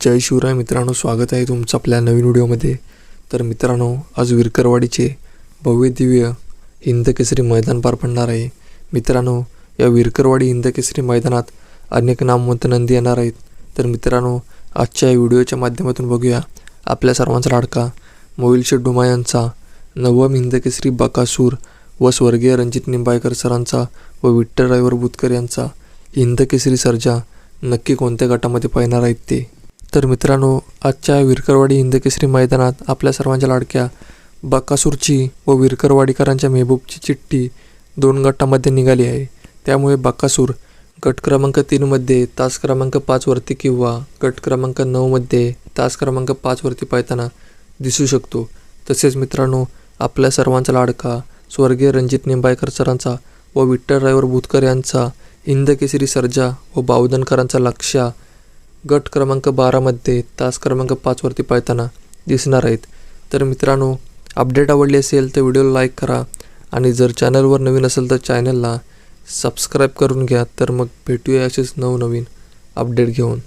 जय शिवराय मित्रांनो स्वागत आहे तुमचं आपल्या नवीन व्हिडिओमध्ये. तर मित्रांनो आज विरकरवाडीचे भव्य दिव्य हिंदकेसरी मैदान पार पडणार आहे. मित्रांनो या विरकरवाडी हिंदकेसरी मैदानात अनेक नामवंत नंदी येणार आहेत. तर मित्रांनो आजच्या या व्हिडिओच्या माध्यमातून बघूया आपल्या सर्वांचा लाडका मोहिल शेड्डुमा यांचा नवम हिंदकेसरी बकासूर व स्वर्गीय रणजित निंबाळकर सरांचा व विठ्ठल रायवर बुतकर यांचा हिंदकेसरी सर्जा नक्की कोणत्या गटामध्ये पाहणार आहेत ते तर मित्रांनो आजच्या विरकरवाडी हिंदकेसरी मैदानात आपल्या सर्वांच्या लाडक्या बाकासूरची व विरकरवाडीकरांच्या मेहबूबची चिठ्ठी दोन गटामध्ये निघाली आहे. त्यामुळे बकासूर गट क्रमांक तीनमध्ये तास क्रमांक पाचवरती किंवा गट क्रमांक नऊमध्ये तास क्रमांक पाचवरती पाहताना दिसू शकतो. तसेच मित्रांनो आपल्या सर्वांचा लाडका स्वर्गीय रणजित निंबाळकर सरांचा व विठ्ठल रायवर भूतकर यांचा हिंदकेसरी सर्जा व बावधनकरांचा लक्ष्या गट क्रमांक बारामध्ये तास क्रमांक पाचवरती पाळताना दिसणार आहेत. तर मित्रांनो अपडेट आवडली असेल तर व्हिडिओला लाईक करा आणि जर चॅनलवर नवीन असेल तर चॅनलला सबस्क्राईब करून घ्या. तर मग भेटूया असेच नवनवीन अपडेट घेऊन.